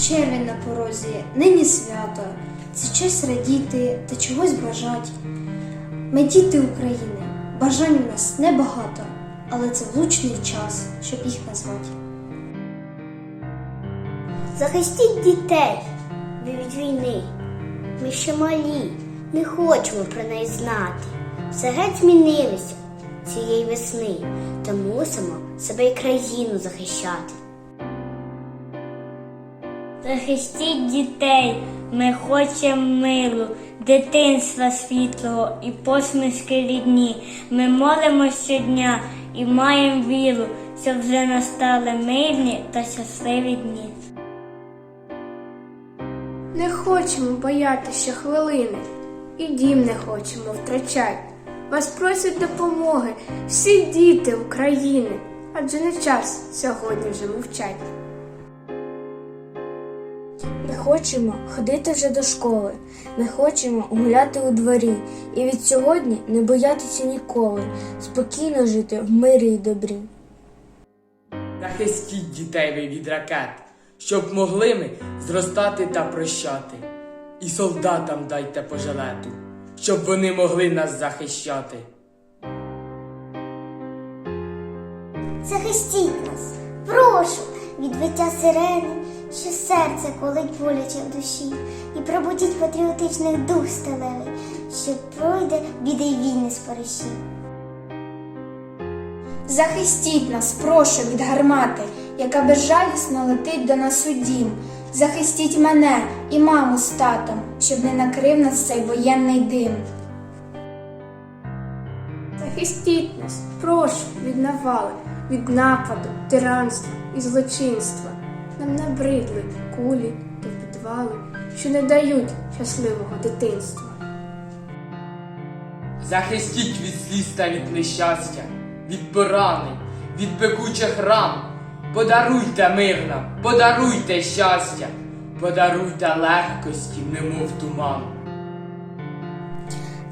Червень на порозі, нині свято. Це час радіти та чогось бажать. Ми діти України, бажань у нас небагато, але це влучний час, щоб їх назвати. Захистіть дітей від війни. Ми ще малі, не хочемо про неї знати. Все геть змінилося цієї весни, та мусимо себе і країну захищати. Захистіть дітей, ми хочемо миру, дитинства світлого і посмішки рідні. Ми молимо щодня і маємо віру, щоб вже настали мирні та щасливі дні. Не хочемо бояти ще хвилини, і дім не хочемо втрачати. Вас просять допомоги всі діти України, адже не час сьогодні вже мовчать. Ми хочемо ходити вже до школи, ми хочемо гуляти у дворі і від сьогодні не боятися ніколи, спокійно жити в мирі й добрі. Захистіть дітей ви від ракет, щоб могли ми зростати та прощати. І солдатам дайте пожалету, щоб вони могли нас захищати. Захистіть нас, прошу, від биття сирени, що серце колить боляче в душі, і пробудіть патріотичний дух сталевий, що пройде біди й війни з паришів. Захистіть нас, прошу, від гармати, яка безжалісно летить до нас у дім. Захистіть мене і маму з татом, щоб не накрив нас цей воєнний дим. Захистіть нас, прошу, від навали, від нападу, тиранства і злочинства. Нам набридли кулі та підвали, що не дають щасливого дитинства. Захистіть від сліз та від нещастя, від поранень, від пекучих ран. Подаруйте мир нам, подаруйте щастя, подаруйте легкості, немов туман.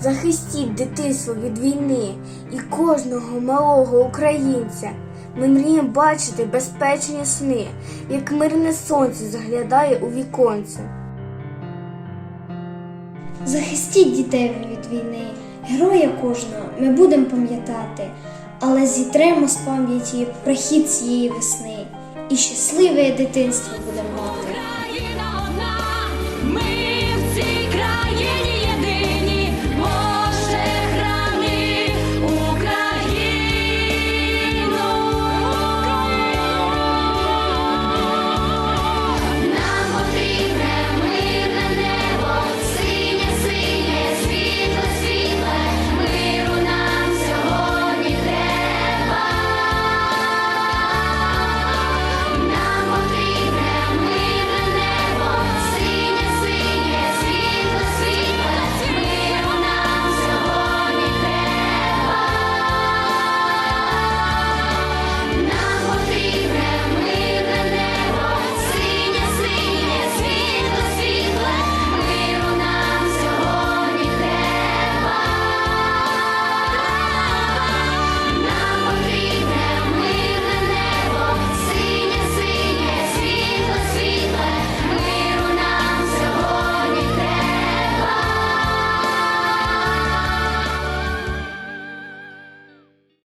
Захистіть дитинство від війни і кожного малого українця. Ми мріємо бачити безпечні сни, як мирне сонце заглядає у віконце. Захистіть дітей від війни, героя кожного ми будемо пам'ятати, але зітремо з пам'яті прихід цієї весни і щасливе дитинство будемо